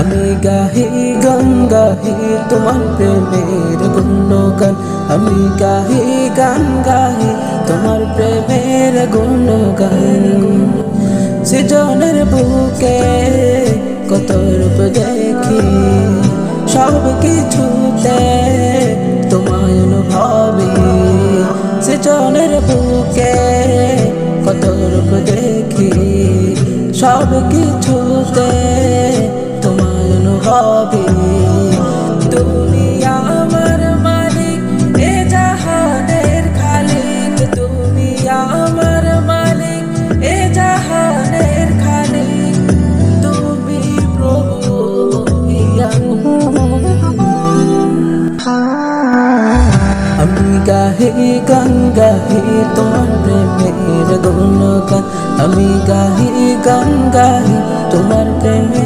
আমি গাহি গান, গাহি তোমার প্রেমের গুণগান। আমি গাহি গান, গাহি তোমার প্রেমের গুণগান। সৃজনের বুকে কত রূপ দেখি, সব কিছুতে তোমায় অনুভবী। সৃজনের বুকে কত রূপ দেখি সব কিছুতে তোমায় অনুভবী। তুমি আমার মালিক, এ জাহানের খালিক। তুমি আমার মালিক, এ জাহানের খালিক। তুমি প্রভু আমি গাহি গান গাহি তোমার প্রেমের গান আমি গাহি গান গাহি তোমার প্রেমে